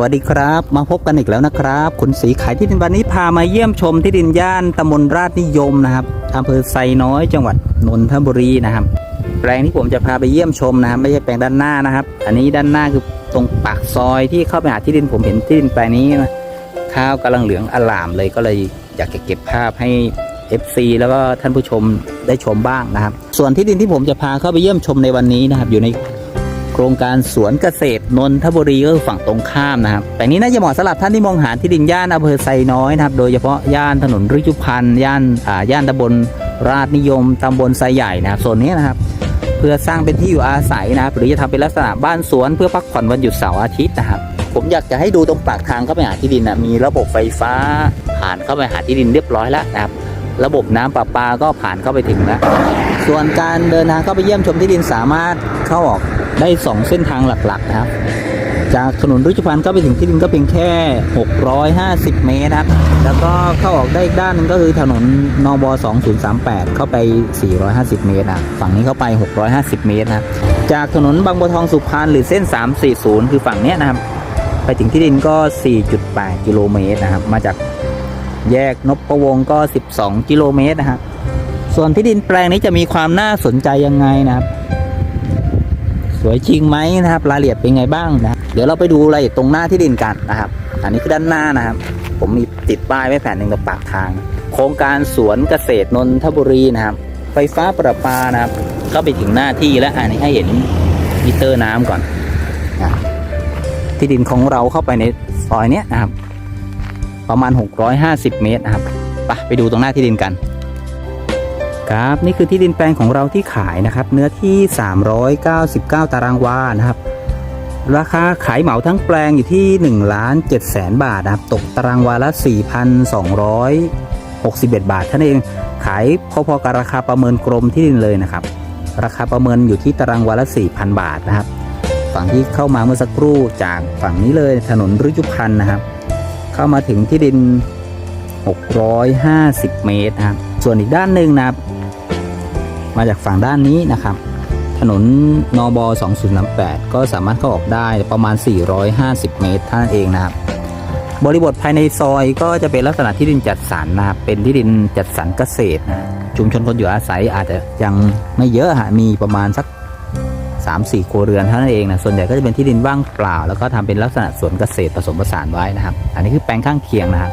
วัสดีครับ มาพบกันอีกแล้วนะครับคุณสีขายที่ดินวันนี้พามาเยี่ยมชมที่ดินย่านตำบลราชนิยมนะครับอำเภอไซน้อยจังหวัดนนทบุรีนะครับ แปลงที่ผมจะพาไปเยี่ยมชมนะครับ ไม่ใช่แปลงด้านหน้านะครับ อันนี้ด้านหน้าคือตรงปากซอยที่เข้าไปหาที่ดินผมเห็นที่ดินแปลงนี้นะข้าวกำลังเหลืองอลามเลยก็เลยอยากจะเก็บภาพให้ FC แล้วก็ท่านผู้ชมได้ชมบ้างนะครับ ส่วนที่ดินที่ผมจะพาเข้าไปเยี่ยมชมในวันนี้นะครับ อยู่ใน โครงการสวนเกษตรนนทบุรีก็คือฝั่งตรงข้ามนะครับ แต่นี้น่าจะเหมาะสำหรับท่านที่มองหาที่ดินย่านอำเภอไซน้อยนะครับ โดยเฉพาะย่านถนนริจุพันธ์ย่านอ่าย่านตำบลราชนิยมตำบลไซใหญ่นะครับโซนนี้นะครับ เพื่อสร้างเป็นที่อยู่อาศัยนะครับหรือจะทำเป็นลักษณะบ้านสวนเพื่อพักผ่อนวันหยุดเสาร์อาทิตย์นะครับ ผมอยากจะให้ดูตรงปากทางเข้าไปหาที่ดินนะมีระบบไฟฟ้าผ่านเข้าไปหาที่ดินเรียบร้อยแล้วนะครับระบบน้ำประปาก็ผ่านเข้าไปถึงแล้ว ส่วนการเดินทางเข้าไปเยี่ยมชมที่ดินสามารถเข้าออก ได้ 2 เส้นทางหลักๆนะครับ จากถนนรุจพันธ์ก็ไปถึงที่ดินก็เพียงแค่ 650 เมตรนะครับ แล้วก็เข้าออกได้อีกด้านนึงก็คือถนนนบ2038 เข้าไป 450 เมตรนะฝั่งนี้เข้าไป 650 เมตรนะครับจากถนนบางบัวทองสุพรรณหรือเส้น 340 คือฝั่งเนี้ยนะครับ ไปถึงที่ดินก็ 4.8 กิโลเมตรนะครับ มาจากแยกนพประวงก็ 12 กิโลเมตรนะครับส่วนที่ดินแปลงนี้จะมีความน่าสนใจยังไงนะครับ วยจริงไหมนะครับ รายละเอียดเป็นไงบ้างนะ เดี๋ยวเราไปดูรายละเอียดตรงหน้าที่ดินกันนะครับ อันนี้คือด้านหน้านะครับ ผมมีติดป้ายไว้แผ่นหนึ่งตรงปากทาง โครงการสวนเกษตรนนทบุรีนะครับ ไฟฟ้าประปานะครับ ก็ไปถึงหน้าที่แล้วอันนี้ให้เห็นมิเตอร์น้ำก่อนนะที่ดินของเราเข้าไปในซอยเนี้ยนะครับ ประมาณ 650 เมตรนะครับ ไปไปดูตรงหน้าที่ดินกัน ครับนี่คือที่ดินแปลงของเราที่ขายนะครับ เนื้อที่ 399 ตารางวานะครับ ราคาขายเหมาทั้งแปลงอยู่ที่1ล้าน7แสนบาทนะครับ ตกตารางวาละ 4,261 บาทเท่านั้นเองขายพอๆกับราคาประเมินกรมที่ดินเลยนะครับ ราคาประเมินอยู่ที่ตารางวาละ 4,000 บาทนะครับ ฝั่งที่เข้ามาเมื่อสักครู่จากฝั่งนี้เลยถนนรุจุพันธ์นะครับ เข้ามาถึงที่ดิน 650 เมตรนะครับ ส่วนอีกด้านหนึ่งนะครับ มาจากฝั่งด้านนี้นะครับ ถนนนบ2038 ก็สามารถเข้าออกได้ประมาณ 450 เมตรเท่านั้นเองนะครับ บริบทภายในซอยก็จะเป็นลักษณะที่ดินจัดสรรนะครับ เป็นที่ดินจัดสรรเกษตรนะชุมชนคนอยู่อาศัยอาจจะยังไม่เยอะฮะมีประมาณสัก3-4ครัวเรือนเท่านั้นเองนะส่วนใหญ่ก็จะเป็นที่ดินว่างเปล่า แล้วก็ทำเป็นลักษณะสวนเกษตรผสมผสานไว้นะครับ อันนี้คือแปลงข้างเคียงนะครับ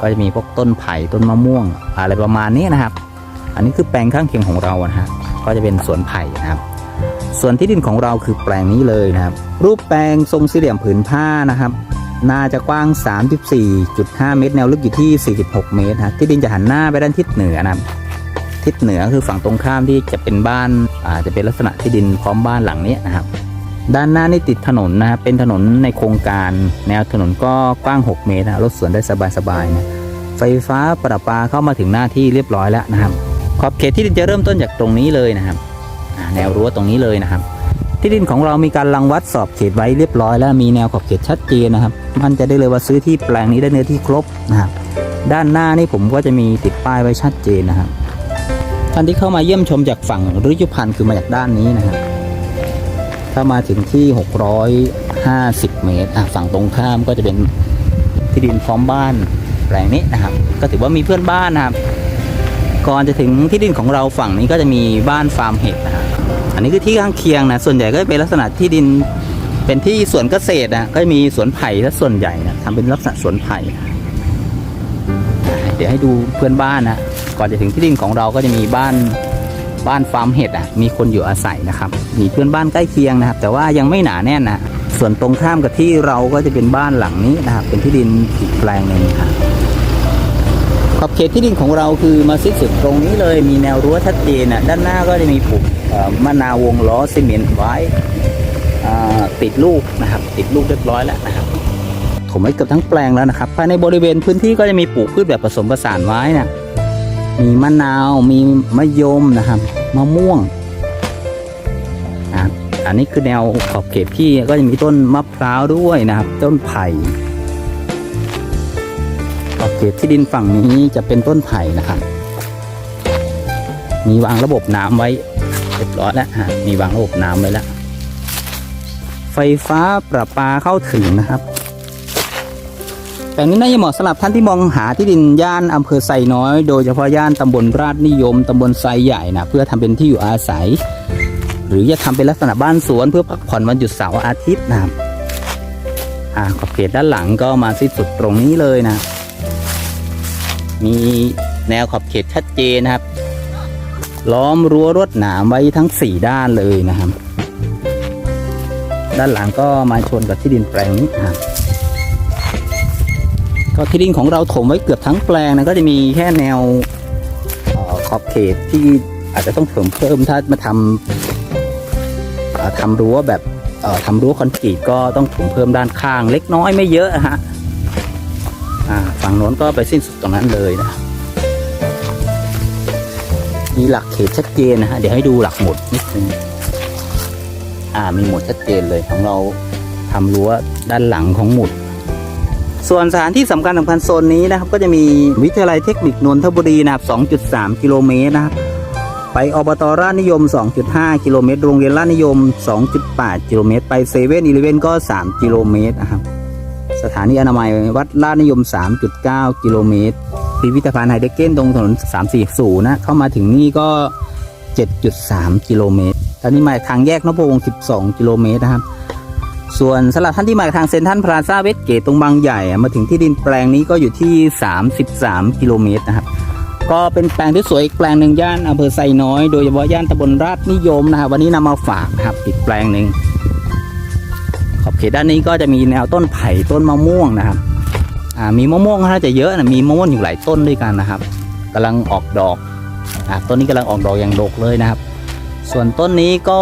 ก็จะมีพวกต้นไผ่ต้นมะม่วง อะไรประมาณนี้นะครับ อันนี้คือแปลงข้างเคียงของเรานะฮะก็จะเป็นสวนไผ่นะครับ ส่วนที่ดินของเราคือแปลงนี้เลยนะครับ รูปแปลงทรงสี่เหลี่ยมผืนผ้านะครับน่าจะกว้าง 34.5 เมตร แนวลึกอยู่ที่ 46 เมตรนะที่ดินจะหันหน้าไปด้านทิศเหนือนะครับทิศเหนือคือฝั่งตรงข้ามที่จะเป็นบ้านอาจจะเป็นลักษณะที่ดินพร้อมบ้านหลังนี้นะครับ ด้านหน้านี่ติดถนนนะครับเป็นถนนในโครงการ แนวถนนก็กว้าง 6 เมตรนะรถสวนได้สบายๆนะไฟฟ้าประปาเข้ามาถึงหน้าที่เรียบร้อยแล้วนะครับ ขอบเขตที่ดินจะเริ่มต้นจากตรงนี้เลยนะครับแนวรั้วตรงนี้เลยนะครับ ที่ดินของเรามีการรังวัดสอบเขตไว้เรียบร้อย แล้วมีแนวขอบเขตชัดเจนนะครับมันจะได้เลยว่าซื้อที่แปลงนี้ได้เนื้อที่ครบนะครับด้านหน้านี่ผมก็จะมีติดป้ายไว้ชัดเจนนะครับท่านที่เข้ามาเยี่ยมชมจากฝั่งรุยุพันธ์คือมาจากด้านนี้นะครับถ้ามาถึงที่ 650 เมตรฝั่งตรงข้ามก็จะเป็นที่ดินพร้อมบ้านแปลงนี้นะครับ ก็ถือว่ามีเพื่อนบ้านนะครับ ก่อนจะถึงที่ดินของเราฝั่งนี้ก็จะมีบ้านฟาร์มเห็ดนะครับอันนี้คือที่ข้างเคียงนะส่วนใหญ่ก็จะเป็นลักษณะที่ดินเป็นที่สวนเกษตรนะก็มีสวนไผ่และส่วนใหญ่นะทำเป็นลักษณะสวนไผ่เดี๋ยวให้ดูเพื่อนบ้านนะก่อนจะถึงที่ดินของเราก็จะมีบ้านบ้านฟาร์มเห็ดอะมีคนอยู่อาศัยนะครับ มีเพื่อนบ้านใกล้เคียงนะครับ แต่ว่ายังไม่หนาแน่นนะส่วนตรงข้ามกับที่เราก็จะเป็นบ้านหลังนี้นะครับเป็นที่ดินอีกแปลงหนึ่งครับ ขอบเขตที่ดินของเราคือมาสิ้นสุดตรงนี้เลยมีแนวรั้วชัดเจนนะด้านหน้าก็จะมีปลูกมะนาววงล้อซีเมนต์ไว้ติดลูกนะครับติดลูกเรียบร้อยแล้วนะครับผมไว้เกือบทั้งแปลงแล้วนะครับภายในบริเวณพื้นที่ก็จะมีปลูกพืชแบบผสมผสานไว้นะมีมะนาวมีมะยมนะครับมะม่วงอันนี้คือแนวขอบเขตที่ก็จะมีต้นมะพร้าวด้วยนะครับ ต้นไผ่ เขตที่ดินฝั่งนี้จะเป็นต้นไผ่นะครับ มีวางระบบน้ำไว้เรียบร้อยแล้วฮะมีวางระบบน้ำไว้แล้ว ไฟฟ้าประปาเข้าถึงนะครับลงนี้น่าจะเหมาะสำหรับท่านที่มองหาที่ดินย่านอำเภอไซน้อย โดยเฉพาะย่านตำบลราชนิยมตำบลไซใหญ่นะเพื่อทำเป็นที่อยู่อาศัย หรือจะทำเป็นลักษณะบ้านสวนเพื่อพักผ่อนวันหยุดเสาร์อาทิตย์นะครับอ่าขอบเขตด้านหลังก็มาสิ้นสุดตรงนี้เลยนะ มีแนวขอบเขตชัดเจนนะครับ ล้อมรั้วรวดหนามไว้ทั้ง 4 ด้านเลยนะครับ ด้านหลังก็มาชนกับที่ดินแปลงนี้ครับก็ที่ดินของเราถมไว้เกือบทั้งแปลงนะก็จะมีแค่แนวออขอบเขตที่อาจจะต้องเพิ่มเพิ่มถ้ามาทำทำรั้วแบบทำรั้วคอนกรีตก็ต้องถมเพิ่มด้านข้าง เล็กน้อยไม่เยอะฮะ ฝั่งโน้นก็ไปสิ้นสุดตรงนั้นเลยนะมีหลักเขตชัดเจนนะฮะเดี๋ยวให้ดูหลักหมุดนิดนึงอ่ามีหมุดชัดเจนเลยของเราทำรั้วด้านหลังของหมุด ส่วนสถานที่สำคัญสำคัญโซนนี้นะครับ ก็จะมีวิทยาลัยเทคนิคนนทบุรีนะครับ 2.3 กิโลเมตรนะครับไปอบตราชนิยม 2.5 กิโลเมตร โรงเรียนราชนิยม 2.8 กิโลเมตร ไปเซเว่นอีเลเว่นก็ 3 กิโลเมตรนะครับ สถานีอนามัยวัดราชนิยม 3.9 กิโลเมตร พิพิธภัณฑ์ไฮเดเกนตรงถนน 340 นะ เข้ามาถึงนี่ก็ 7.3 กิโลเมตรตอนนี้มาทางแยกนพวงศ์12 กิโลเมตรนะครับ ส่วนสำหรับท่านที่มาทางเซนทรัลพลาซาเวสเกตตรงบางใหญ่อะมาถึงที่ดินแปลงนี้ก็อยู่ที่ 33 กิโลเมตรนะครับ ก็เป็นแปลงที่สวยอีกแปลงหนึ่งย่านอำเภอไซน้อย โดยเฉพาะย่านตำบลราชนิยมนะครับ วันนี้นำมาฝากนะครับอีกแปลงหนึ่ง เขตด้านนี้ก็จะมีแนวต้นไผ่ต้นมะม่วงนะครับอ่ามีมะม่วงน่าจะเยอะนะมีมะม่วงอยู่หลายต้นด้วยกันนะครับกำลังออกดอกอ่าต้นนี้กำลังออกดอกอย่างดกเลยนะครับ ส่วนต้นนี้ก็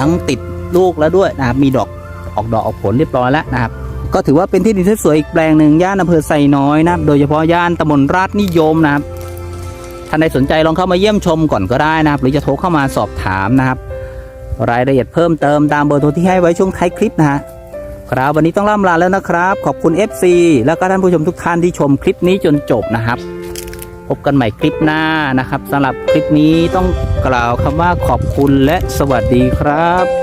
ทั้งติดลูกแล้วด้วยนะครับมีดอกออกดอกออกผลเรียบร้อยแล้วนะครับ ก็ถือว่าเป็นที่ดินที่สวยอีกแปลงหนึ่งย่านอำเภอไซน้อยนะครับ โดยเฉพาะย่านตำบลราชนิยมนะครับท่านใดสนใจลองเข้ามาเยี่ยมชมก่อนก็ได้นะครับ หรือจะโทรเข้ามาสอบถามนะครับ รายละเอียดเพิ่มเติมตามเบอร์โทรที่ให้ไว้ช่วงท้ายคลิปนะฮะครับวันนี้ต้องล่ำลาแล้วนะครับ ขอบคุณ FC แล้วก็ท่านผู้ชมทุกท่านที่ชมคลิปนี้จนจบนะครับ พบกันใหม่คลิปหน้านะครับสำหรับคลิปนี้ต้องกล่าวคำว่าขอบคุณและสวัสดีครับ